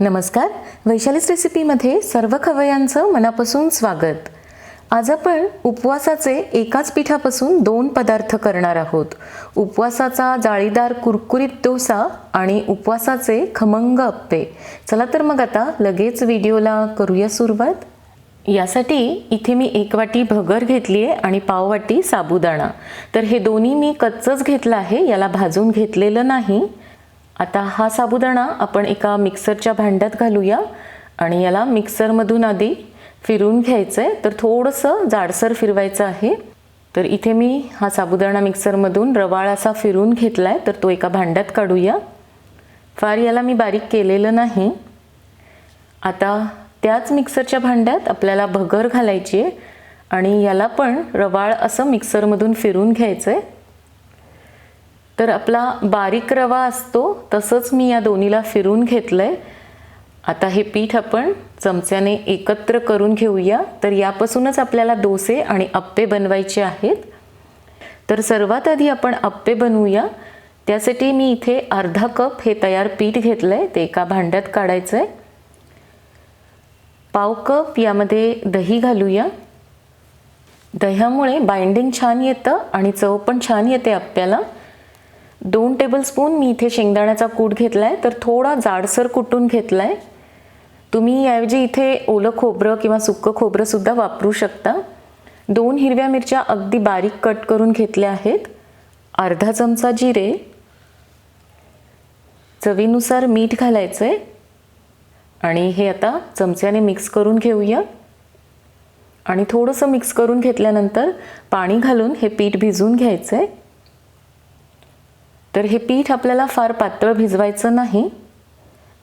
नमस्कार. वैशालीच रेसिपीमध्ये सर्व खवयांचं मनापासून स्वागत. आज आपण उपवासाचे एकाच पिठापासून दोन पदार्थ करणार आहोत. उपवासाचा जाळीदार कुरकुरीत डोसा आणि उपवासाचे खमंग अप्पे. चला तर मग आता लगेच व्हिडिओला करूया सुरुवात. यासाठी इथे मी एक वाटी भगर घेतली आहे आणि पाव वाटी साबुदाणा. तर हे दोन्ही मी कच्चंच घेतलं आहे याला भाजून घेतलेलं नाही. आता हा साबुदाणा आपण एका मिक्सरच्या भांड्यात घालूया आणि याला मिक्सरमधून आधी फिरून घ्यायचं आहे तर थोडंसं जाडसर फिरवायचं आहे. तर इथे मी हा साबुदाणा मिक्सरमधून रवाळ असा फिरून घेतला आहे तर तो एका भांड्यात काढूया. फार याला मी बारीक केलेलं नाही. आता त्याच मिक्सरच्या भांड्यात आपल्याला भगर घालायची आहे आणि याला पण रवाळ असं मिक्सरमधून फिरून घ्यायचं आहे तर आपला बारीक रवा असतो तसंच मी या दोन्हीला फिरून घेतलं आहे आता हे पीठ आपण चमच्याने एकत्र करून घेऊया. तर यापासूनच आपल्याला डोसे आणि अप्पे बनवायचे आहेत. तर सर्वात आधी आपण अप्पे बनवूया. त्यासाठी मी इथे अर्धा कप हे तयार पीठ घेतलं आहे ते एका भांड्यात काढायचं आहे पाव कप यामध्ये दही घालूया. दह्यामुळे बाइंडिंग छान येतं आणि चव पण छान येते अप्प्याला. दोन टेबलस्पून मी इथे शेंगदाण्याचा कूट घेतला आहे तर थोडा जाडसर कुटून घेतला आहे तुम्ही याऐवजी इथे ओलं खोबरं किंवा सुक्कं खोबरंसुद्धा वापरू शकता. दोन हिरव्या मिरच्या अगदी बारीक कट करून घेतल्या आहेत. अर्धा चमचा जिरे. चवीनुसार मीठ घालायचं आहे आणि हे आता चमच्याने मिक्स करून घेऊया. आणि थोडंसं मिक्स करून घेतल्यानंतर पाणी घालून हे पीठ भिजवून घ्यायचं आहे तर हे पीठ आपल्याला फार पातळ भिजवायचं नाही.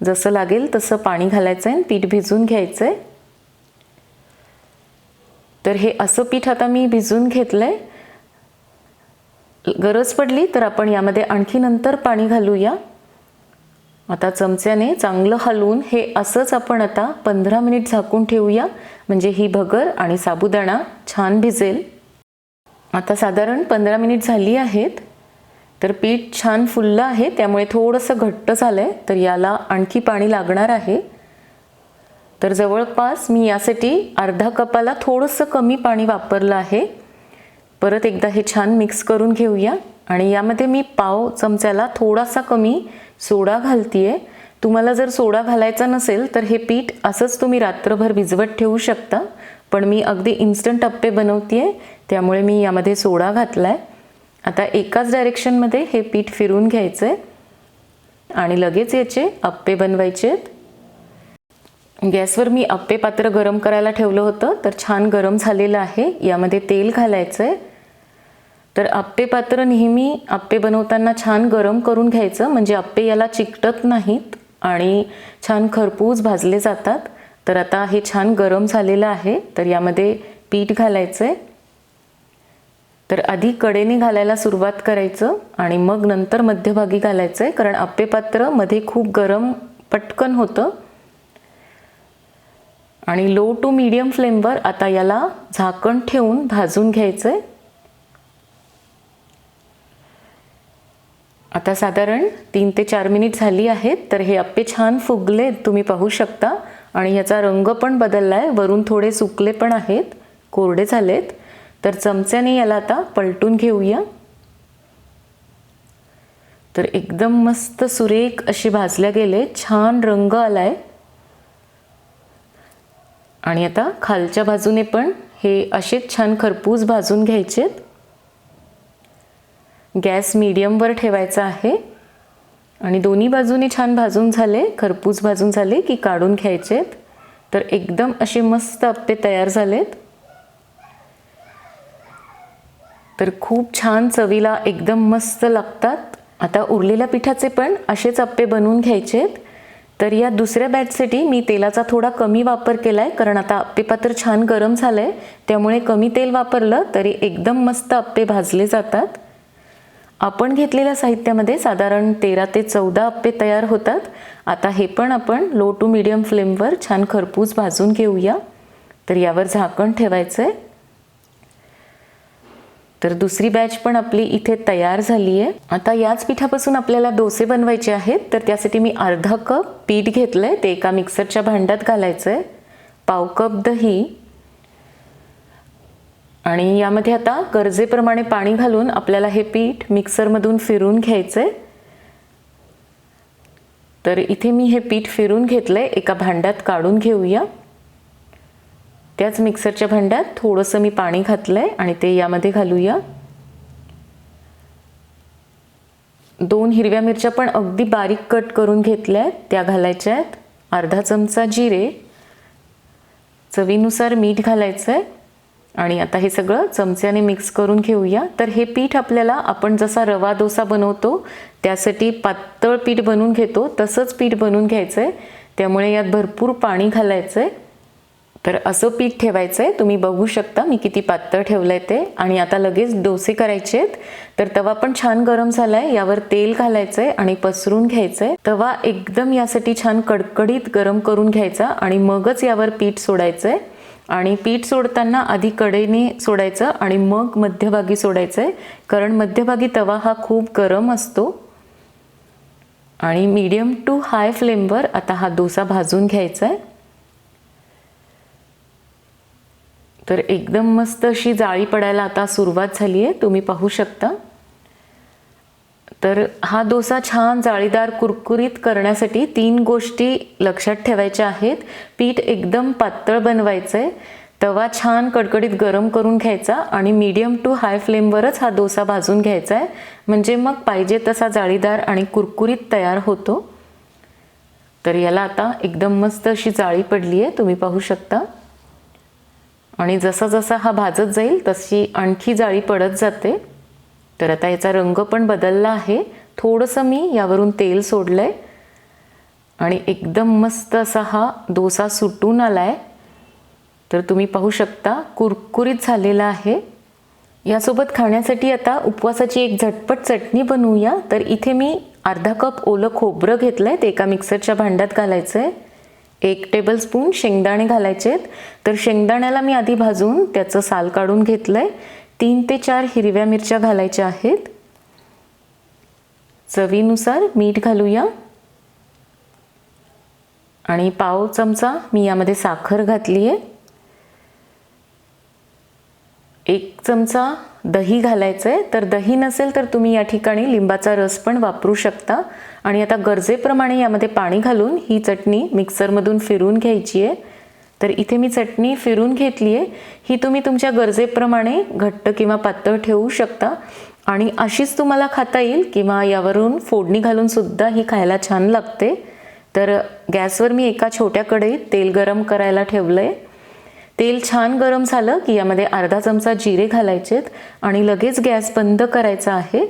जसं लागेल तसं पाणी घालायचं आहे पीठ भिजून घ्यायचं आहे तर हे असं पीठ आता मी भिजून घेतलं आहे गरज पडली तर आपण यामध्ये आणखी नंतर पाणी घालूया. आता चमच्याने चांगलं हलवून हे असंच आपण आता पंधरा मिनिट झाकून ठेवूया. म्हणजे ही भगर आणि साबुदाणा छान भिजेल. आता साधारण पंधरा मिनिट झाली आहेत. तर पीठ छान फुललं आहे त्यामुळे थोडंसं घट्ट झालं आहे तर याला आणखी पाणी लागणार आहे. तर जवळपास मी यासाठी अर्धा कपाला थोडंसं कमी पाणी वापरलं आहे. परत एकदा हे छान मिक्स करून घेऊया. आणि यामध्ये मी पाव चमच्याला थोडासा कमी सोडा घालते आहे तुम्हाला जर सोडा घालायचा नसेल तर हे पीठ असंच तुम्ही रात्रभर भिजवत ठेवू शकता. पण मी अगदी इन्स्टंट अप्पे बनवते आहे त्यामुळे मी यामध्ये सोडा घातला आहे आता एकाच डायरेक्शनमध्ये हे पीठ फिरून घ्यायचं आहे आणि लगेच याचे अप्पे बनवायचे आहेत. गॅसवर मी अप्पे पात्र गरम करायला ठेवलं होतं तर छान गरम झालेलं आहे. यामध्ये तेल घालायचं आहे तर अप्पे पात्र नेहमी अप्पे बनवताना छान गरम करून घ्यायचं म्हणजे अप्पे याला चिकटत नाहीत आणि छान खरपूस भाजले जातात. तर आता हे छान गरम झालेलं आहे तर यामध्ये पीठ घालायचं आहे तर आधी कडेने घालायला सुरुवात करायचं आणि मग नंतर मध्यभागी घालायचं आहे कारण अप्पेपात्रमध्ये खूप गरम पटकन होतं. आणि लो टू मीडियम फ्लेमवर आता याला झाकण ठेवून भाजून घ्यायचं आहे आता साधारण तीन ते चार मिनिट झाली आहेत तर हे अप्पे छान फुगले तुम्ही पाहू शकता. आणि ह्याचा रंग पण बदलला आहे वरून थोडे सुकले पण आहेत कोरडे झालेत. तर चमच्याने याला आता पलटून घेऊया. तर एकदम मस्त सुरेख अशी भाजल्या गेले छान रंग आलाय. आणि आता खालच्या बाजूने पण हे असेच छान खरपूस भाजून घ्यायचेत. गॅस मीडियमवर ठेवायचा आहे. आणि दोन्ही बाजूने छान भाजून झाले खरपूस भाजून झाले की काढून घ्यायचेत. तर एकदम असे मस्त अप्पे तयार झालेत. तर खूप छान चवीला एकदम मस्त लागतात. आता उरलेल्या पिठाचे पण असेच अप्पे बनवून घ्यायचेत तर या दुसऱ्या बॅचसाठी मी तेलाचा थोडा कमी वापर केला आहे कारण आता अप्पे पात्र छान गरम झालं आहे त्यामुळे कमी तेल वापरलं तरी एकदम मस्त अप्पे भाजले जातात. आपण घेतलेल्या साहित्यामध्ये साधारण तेरा ते चौदा अप्पे तयार होतात. आता हे पण आपण लो टू मीडियम फ्लेमवर छान खरपूस भाजून घेऊया. तर यावर झाकण ठेवायचं आहे तर दुसरी बॅच पण आपली इथे तयार झाली आहे आता याच पिठापासून आपल्याला डोसे बनवायचे आहेत. तर त्यासाठी मी अर्धा कप पीठ घेतलं आहे ते एका मिक्सरच्या भांड्यात घालायचं आहे पाव कप दही. आणि यामध्ये आता गरजेप्रमाणे पाणी घालून आपल्याला हे पीठ मिक्सरमधून फिरून घ्यायचं आहे तर इथे मी हे पीठ फिरून घेतलं आहे एका भांड्यात काढून घेऊया. त्याच मिक्सरच्या भांड्यात थोडंसं मी पाणी घातलं आहे आणि ते यामध्ये घालूया. दोन हिरव्या मिरच्या पण अगदी बारीक कट करून घेतल्या आहेत त्या घालायच्या आहेत अर्धा चमचा जिरे. चवीनुसार मीठ घालायचं आहे आणि आता हे सगळं चमच्याने मिक्स करून घेऊया. तर हे पीठ आपल्याला आपण जसा रवा डोसा बनवतो त्यासाठी पातळ पीठ बनवून घेतो. तसंच पीठ बनवून घ्यायचं आहे त्यामुळे यात भरपूर पाणी घालायचं आहे तर असं पीठ ठेवायचं आहे तुम्ही बघू शकता मी किती पातळ ठेवलं आहे ते. आणि आता लगेच डोसे करायचे आहेत. तर तवा पण छान गरम झाला आहे यावर तेल घालायचं आहे आणि पसरून घ्यायचं आहे तवा एकदम यासाठी छान कडकडीत गरम करून घ्यायचा आणि मगच यावर पीठ सोडायचं आहे आणि पीठ सोडताना आधी कडेने सोडायचं आणि मग मध्यभागी सोडायचं आहे कारण मध्यभागी तवा हा खूप गरम असतो. आणि मीडियम टू हाय फ्लेमवर आता हा डोसा भाजून घ्यायचा आहे तर एकदम मस्त अशी जाळी पडायला आता सुरुवात झाली आहे. तुम्ही पाहू शकता. तर हा डोसा छान जाळीदार कुरकुरीत करण्यासाठी तीन गोष्टी लक्षात ठेवायच्या आहेत. पीठ एकदम पातळ बनवायचं आहे तवा छान कडकडीत गरम करून घ्यायचा आणि मीडियम टू हाय फ्लेमवरच हा डोसा भाजून घ्यायचा आहे म्हणजे मग पाहिजे तसा जाळीदार आणि कुरकुरीत तयार होतो. तर याला आता एकदम मस्त अशी जाळी पडली आहे तुम्ही पाहू शकता. आणि जसा जसा हा भाजत जाईल तशी आणखी जाळी पडत जाते. तर आता याचा रंग पण बदलला आहे. थोडंसं मी यावरून तेल सोडलं आहे आणि एकदम मस्त असा हा डोसा सुटून आला आहे तर तुम्ही पाहू शकता कुरकुरीत झालेला आहे. यासोबत खाण्यासाठी आता उपवासाची एक झटपट चटणी बनवूया. तर इथे मी अर्धा कप ओलं खोबरं घेतलं आहे ते एका मिक्सरच्या भांड्यात घालायचं आहे एक टेबलस्पून शेंगदाणे घालायचे आहेत. तर शेंगदाण्याला मी आधी भाजून त्याचं साल काढून घेतलं आहे तीन ते चार हिरव्या मिरच्या घालायच्या आहेत. चवीनुसार मीठ घालूया. आणि पाव चमचा मी यामध्ये साखर घातली आहे एक चमचा दही घालायचं आहे तर दही नसेल तर तुम्ही या ठिकाणी लिंबाचा रस पण वापरू शकता. आणि आता गरजेप्रमाणे यामध्ये पाणी घालून ही चटणी मिक्सरमधून फिरून घ्यायची आहे. तर इथे मी चटणी फिरून घेतली आहे. ही तुम्ही तुमच्या गरजेप्रमाणे घट्ट किंवा पातळ ठेवू शकता. आणि अशीच तुम्हाला खाता येईल किंवा यावरून फोडणी घालून सुद्धा ही खायला छान लागते. तर गॅसवर मी एका छोट्या कढईत तेल गरम करायला ठेवलं आहे तेल छान गरम झालं की यामध्ये अर्धा चमचा जिरे घालायचेत आणि लगेच गॅस बंद करायचा आहे.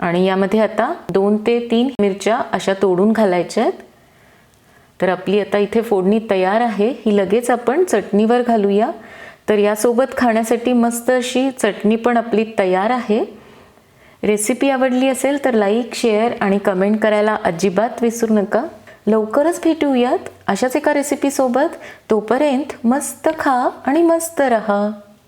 आणि यामध्ये आता दोन ते तीन मिरच्या अशा तोडून घालायच्या आहेत. तर आपली आता इथे फोडणी तयार आहे. ही लगेच आपण चटणीवर घालूया. तर यासोबत खाण्यासाठी मस्त अशी चटणी पण आपली तयार आहे. रेसिपी आवडली असेल तर लाईक शेअर आणि कमेंट करायला अजिबात विसरू नका. लवकरच भेटूयात अशाच एका रेसिपीसोबत तोपर्यंत मस्त खा आणि मस्त रहा.